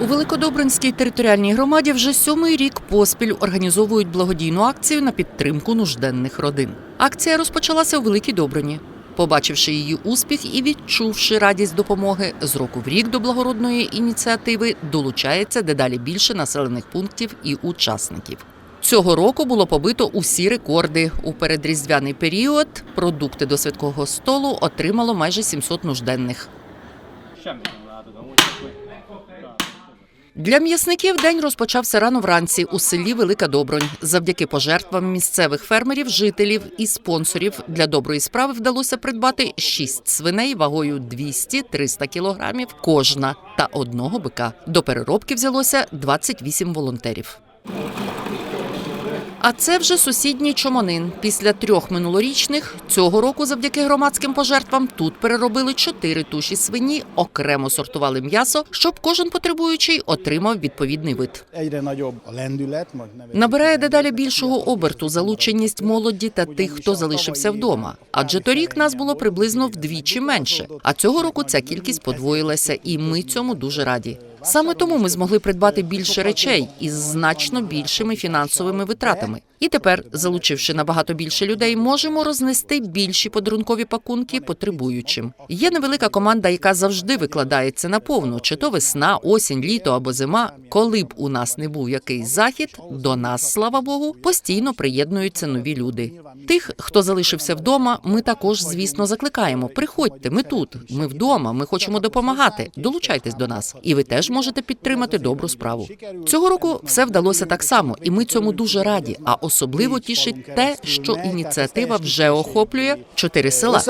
У Великодобринській територіальній громаді вже сьомий рік поспіль організовують благодійну акцію на підтримку нужденних родин. Акція розпочалася у Великій Добрині. Побачивши її успіх і відчувши радість допомоги, з року в рік до благородної ініціативи долучається дедалі більше населених пунктів і учасників. Цього року було побито усі рекорди. У передріздвяний період продукти до святкового столу отримало майже 700 нужденних. Для м'ясників день розпочався рано вранці у селі Велика Добронь. Завдяки пожертвам місцевих фермерів, жителів і спонсорів для доброї справи вдалося придбати шість свиней вагою 200-300 кілограмів кожна та одного бика. До переробки взялося 28 волонтерів. А це вже сусідній чомонин. Після трьох минулорічних цього року, завдяки громадським пожертвам, тут переробили чотири туші свині, окремо сортували м'ясо, щоб кожен потребуючий отримав відповідний вид. Набирає дедалі більшого оберту залученість молоді та тих, хто залишився вдома. Адже торік нас було приблизно вдвічі менше. А цього року ця кількість подвоїлася, і ми цьому дуже раді. Саме тому ми змогли придбати більше речей із значно більшими фінансовими витратами. І тепер, залучивши набагато більше людей, можемо рознести більші подарункові пакунки потребуючим. Є невелика команда, яка завжди викладається на повну, чи то весна, осінь, літо або зима. Коли б у нас не був якийсь захід, до нас, слава Богу, постійно приєднуються нові люди. Тих, хто залишився вдома, ми також, звісно, закликаємо. Приходьте, ми тут, ми вдома, ми хочемо допомагати. Долучайтесь до нас, і ви теж можете підтримати добру справу. Цього року все вдалося так само, і ми цьому дуже раді. А особливо тішить те, що ініціатива вже охоплює чотири села.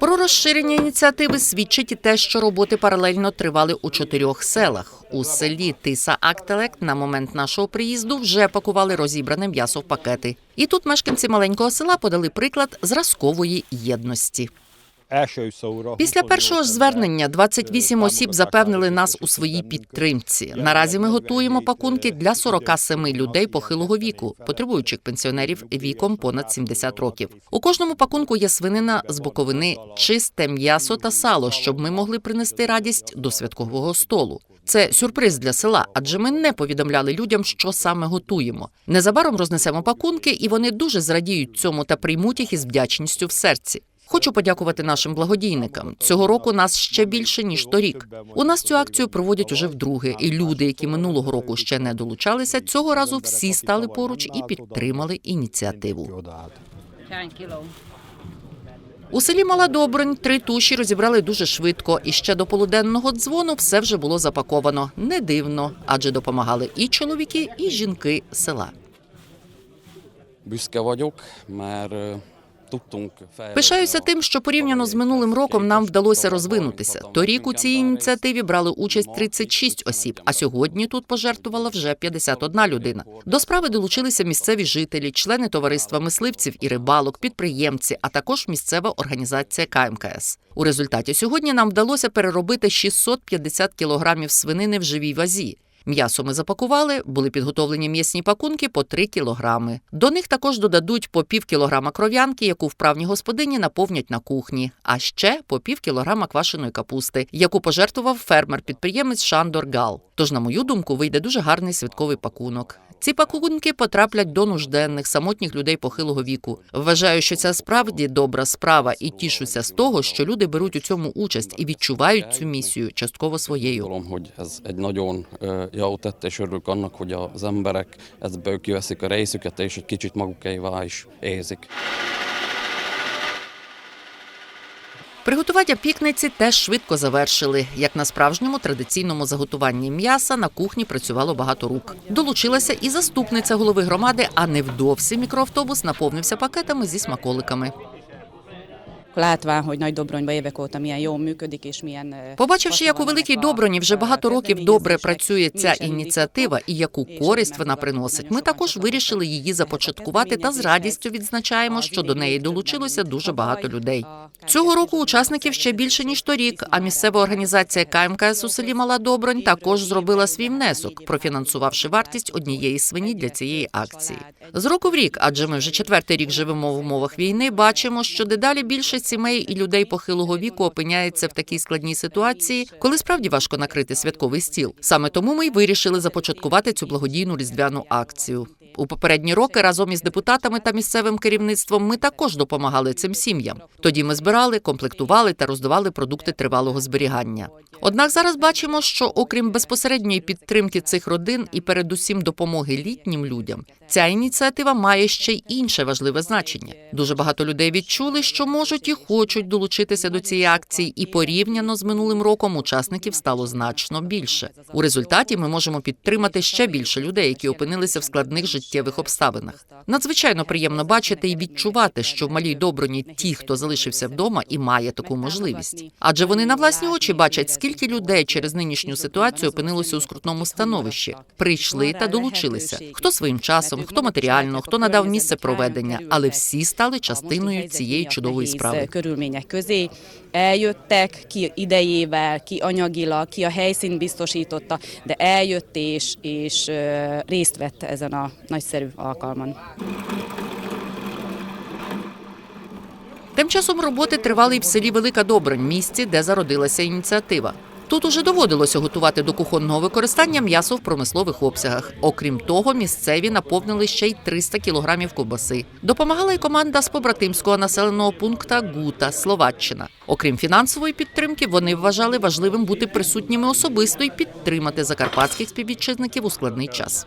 Про розширення ініціативи свідчить і те, що роботи паралельно тривали у чотирьох селах. У селі Тиса Актелек на момент нашого приїзду вже пакували розібране м'ясо в пакети. І тут мешканці маленького села подали приклад зразкової єдності. Після першого ж звернення 28 осіб запевнили нас у своїй підтримці. Наразі ми готуємо пакунки для 47 людей похилого віку, потребуючих пенсіонерів віком понад 70 років. У кожному пакунку є свинина з боковини, чисте м'ясо та сало, щоб ми могли принести радість до святкового столу. Це сюрприз для села, адже ми не повідомляли людям, що саме готуємо. Незабаром рознесемо пакунки, і вони дуже зрадіють цьому та приймуть їх із вдячністю в серці. Хочу подякувати нашим благодійникам. Цього року нас ще більше ніж торік. У нас цю акцію проводять уже вдруге, і люди, які минулого року ще не долучалися, цього разу всі стали поруч і підтримали ініціативу. У селі Мала Добринь три туші розібрали дуже швидко, і ще до полуденного дзвону все вже було запаковано. Не дивно, адже допомагали і чоловіки, і жінки села. Büszke vagyok, Пишаюся тим, що порівняно з минулим роком нам вдалося розвинутися. Торік у цій ініціативі брали участь 36 осіб, а сьогодні тут пожертвувала вже 51 людина. До справи долучилися місцеві жителі, члени товариства мисливців і рибалок, підприємці, а також місцева організація КМКС. У результаті сьогодні нам вдалося переробити 650 кілограмів свинини в живій вазі. М'ясо ми запакували, були підготовлені м'ясні пакунки по 3 кілограми. До них також додадуть по пів кілограма кров'янки, яку вправні господині наповнять на кухні, а ще по пів кілограма квашеної капусти, яку пожертвував фермер-підприємець Шандор Гал. Тож, на мою думку, вийде дуже гарний святковий пакунок. Ці пакунки потраплять до нужденних самотніх людей похилого віку. Вважаю, що це справді добра справа, і тішуся з того, що люди беруть у цьому участь і відчувають цю місію частково своєю. Gondolom, hogy az emberek ebből kiveszik a részüket, és egy kicsit magukévá is. Приготування пікниці теж швидко завершили. Як на справжньому традиційному заготуванні м'яса на кухні працювало багато рук. Долучилася і заступниця голови громади, а невдовзі мікроавтобус наповнився пакетами зі смаколиками. Látván, hogy Nagy Dobronyba évek óta milyen jól működik, és milyen... Побачивши, як у Великій Доброні вже багато років добре працює ця ініціатива і яку користь вона приносить, ми також вирішили її започаткувати та з радістю відзначаємо, що до неї долучилося дуже багато людей. Цього року учасників ще більше ніж торік. А місцева організація КМКС у селі Мала Добронь також зробила свій внесок, профінансувавши вартість однієї свині для цієї акції. З року в рік, адже ми вже четвертий рік живемо в умовах війни, бачимо, що дедалі більше сімей і людей похилого віку опиняється в такій складній ситуації, коли справді важко накрити святковий стіл. Саме тому ми й вирішили започаткувати цю благодійну різдвяну акцію. У попередні роки разом із депутатами та місцевим керівництвом ми також допомагали цим сім'ям. Тоді ми збирали, комплектували та роздавали продукти тривалого зберігання. Однак зараз бачимо, що окрім безпосередньої підтримки цих родин і передусім допомоги літнім людям, ця ініціатива має ще й інше важливе значення. Дуже багато людей відчули, що можуть і хочуть долучитися до цієї акції, і порівняно з минулим роком учасників стало значно більше. У результаті ми можемо підтримати ще більше людей, які опинилися в складних життєвих обставинах. Надзвичайно приємно бачити і відчувати, що в малій доброні ті, хто залишився вдома і має таку можливість. Адже вони на власні очі бачать, скільки людей через нинішню ситуацію опинилося у скрутному становищі, прийшли та долучилися. Хто своїм часом, хто матеріально, хто надав місце проведення, але всі стали частиною цієї чудової справи. eljöttek, ki idejével, ki anyagilag, ki a helyszín biztosította, de eljött és, és részt vett ezen a nagyszerű alkalman. Тим часом роботи тривали й в селі Велика Добрань, місці, де зародилася ініціатива. Тут уже доводилося готувати до кухонного використання м'ясо в промислових обсягах. Окрім того, місцеві наповнили ще й 300 кілограмів ковбаси. Допомагала й команда з побратимського населеного пункта Гута, Словаччина. Окрім фінансової підтримки, вони вважали важливим бути присутніми особисто і підтримати закарпатських співвітчизників у складний час.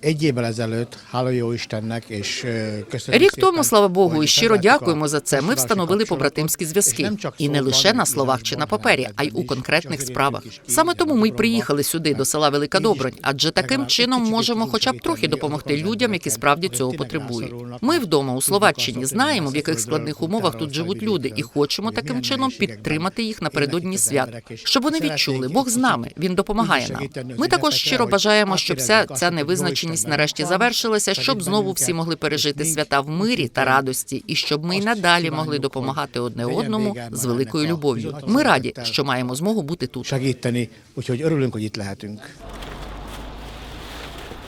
Egy évvel ezelőtt, hála jó Istennek, és köszönjük Рік тому, слава Богу, і щиро дякуємо за це. Ми встановили побратимські зв'язки, і не лише на словах чи на папері, а й у конкретних справах. Саме тому ми й приїхали сюди до села Велика Добронь, адже таким чином можемо, хоча б трохи допомогти людям, які справді цього потребують. Ми вдома у Словаччині знаємо, в яких складних умовах тут живуть люди, і хочемо таким чином підтримати їх напередодні свят, щоб вони відчули, Бог з нами, він допомагає нам. Ми також щиро бажаємо, щоб вся ця невизначеність нарешті завершилася, щоб знову всі могли пережити свята в мирі та радості, і щоб ми й надалі могли допомагати одне одному з великою любов'ю. Ми раді, що маємо змогу бути тут.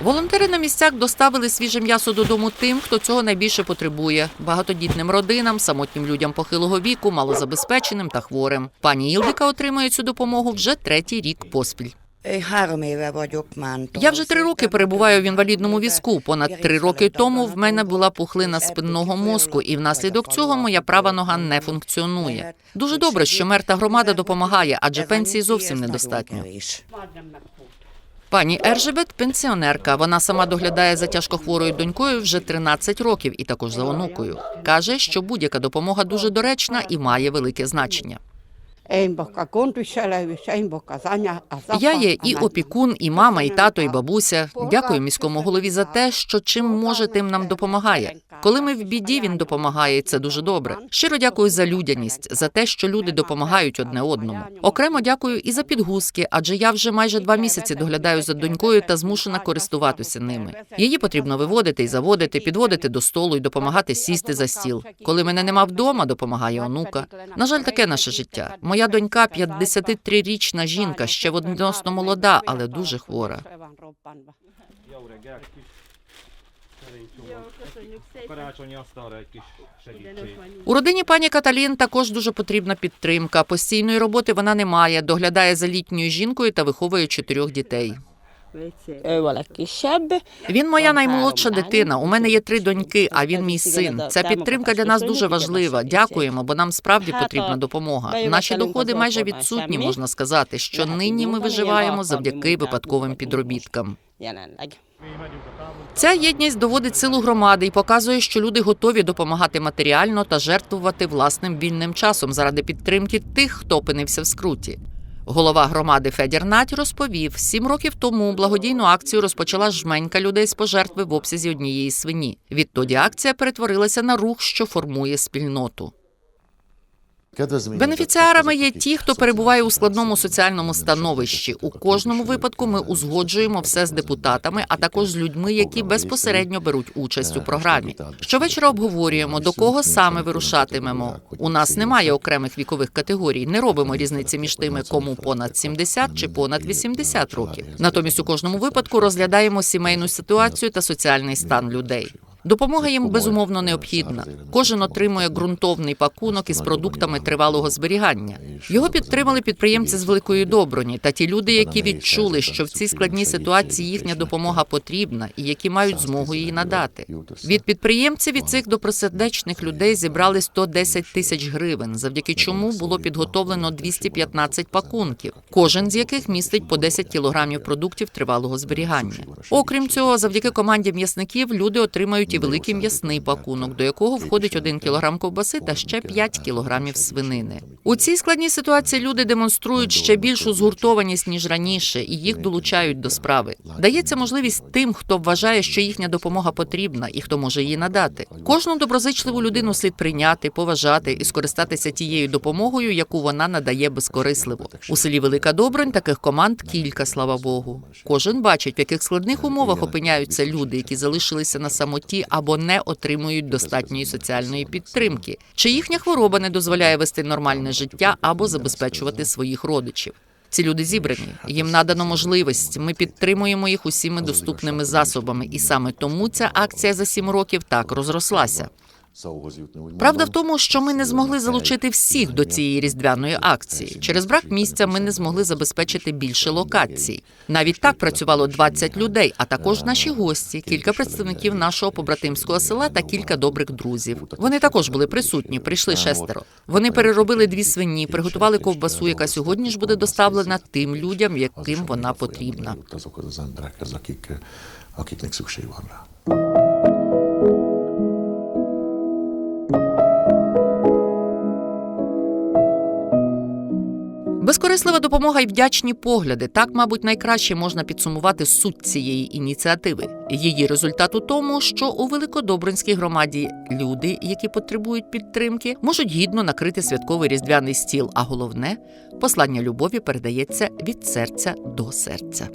Волонтери на місцях доставили свіже м'ясо додому тим, хто цього найбільше потребує: багатодітним родинам, самотнім людям похилого віку, малозабезпеченим та хворим. Пані Ілдика отримує цю допомогу вже третій рік поспіль. Három. Я вже три роки перебуваю в інвалідному візку. Понад три роки тому в мене була пухлина спинного мозку, і внаслідок цього моя права нога не функціонує. Дуже добре, що мер та громада допомагає, адже пенсії зовсім недостатньо. Пані Ержебет пенсіонерка. Вона сама доглядає за тяжкохворою донькою вже 13 років і також за онукою. Каже, що будь-яка допомога дуже доречна і має велике значення. Я є і опікун, і мама, і тато, і бабуся. Дякую міському голові за те, що чим може, тим нам допомагає. Коли ми в біді, він допомагає, це дуже добре. Щиро дякую за людяність, за те, що люди допомагають одне одному. Окремо дякую і за підгузки, адже я вже майже два місяці доглядаю за донькою та змушена користуватися ними. Її потрібно виводити і заводити, підводити до столу і допомагати сісти за стіл. Коли мене нема вдома, допомагає онука. На жаль, таке наше життя. Моя донька 53-річна жінка, ще відносно молода, але дуже хвора. У родині пані Каталін також дуже потрібна підтримка. Постійної роботи вона не має, доглядає за літньою жінкою та виховує чотирьох дітей. A. Він моя наймолодша дитина. У мене є три доньки, а він мій син. Ця підтримка для нас дуже важлива. Дякуємо, бо нам справді потрібна допомога. Наші доходи майже відсутні, можна сказати, що нині ми виживаємо завдяки випадковим підробіткам. Ця єдність доводить силу громади і показує, що люди готові допомагати матеріально та жертвувати власним вільним часом заради підтримки тих, хто опинився в скруті. Голова громади Федір Надь розповів, сім років тому благодійну акцію розпочала жменька людей з пожертви в обсязі однієї свині. Відтоді акція перетворилася на рух, що формує спільноту. Бенефіціарами є ті, хто перебуває у складному соціальному становищі. У кожному випадку ми узгоджуємо все з депутатами, а також з людьми, які безпосередньо беруть участь у програмі. Щовечора обговорюємо, до кого саме вирушатимемо. У нас немає окремих вікових категорій, не робимо різниці між тими, кому понад 70 чи понад 80 років. Натомість у кожному випадку розглядаємо сімейну ситуацію та соціальний стан людей. Допомога їм безумовно необхідна. Кожен отримує ґрунтовний пакунок із продуктами тривалого зберігання. Його підтримали підприємці з Великої Доброні та ті люди, які відчули, що в цій складній ситуації їхня допомога потрібна і які мають змогу її надати. Від підприємців і цих добросердечних людей зібрали 110 тисяч гривень, завдяки чому було підготовлено 215 пакунків, кожен з яких містить по 10 кілограмів продуктів тривалого зберігання. Окрім цього, завдяки команді м'ясників люди отримають і великий м'ясний пакунок, до якого входить 1 кілограм ковбаси та ще 5 кілограмів свинини. У цій складній ситуації люди демонструють ще більшу згуртованість ніж раніше, і їх долучають до справи. Дається можливість тим, хто вважає, що їхня допомога потрібна і хто може її надати. Кожну доброзичливу людину слід прийняти, поважати і скористатися тією допомогою, яку вона надає безкорисливо. У селі Велика Добронь таких команд кілька, слава Богу. Кожен бачить, в яких складних умовах опиняються люди, які залишилися на самоті або не отримують достатньої соціальної підтримки, чи їхня хвороба не дозволяє вести нормальне життя або забезпечувати своїх родичів. Ці люди зібрані, їм надано можливість. Ми підтримуємо їх усіми доступними засобами, і саме тому ця акція за сім років так розрослася. Правда в тому, що ми не змогли залучити всіх до цієї різдвяної акції. Через брак місця ми не змогли забезпечити більше локацій. Навіть так працювало 20 людей, а також наші гості, кілька представників нашого побратимського села та кілька добрих друзів. Вони також були присутні. Прийшли шестеро. Вони переробили дві свині, приготували ковбасу, яка сьогодні ж буде доставлена тим людям, яким вона потрібна. Безкорислива допомога і вдячні погляди. Так, мабуть, найкраще можна підсумувати суть цієї ініціативи. Її результат у тому, що у великодобринській громаді люди, які потребують підтримки, можуть гідно накрити святковий різдвяний стіл. А головне, послання любові передається від серця до серця.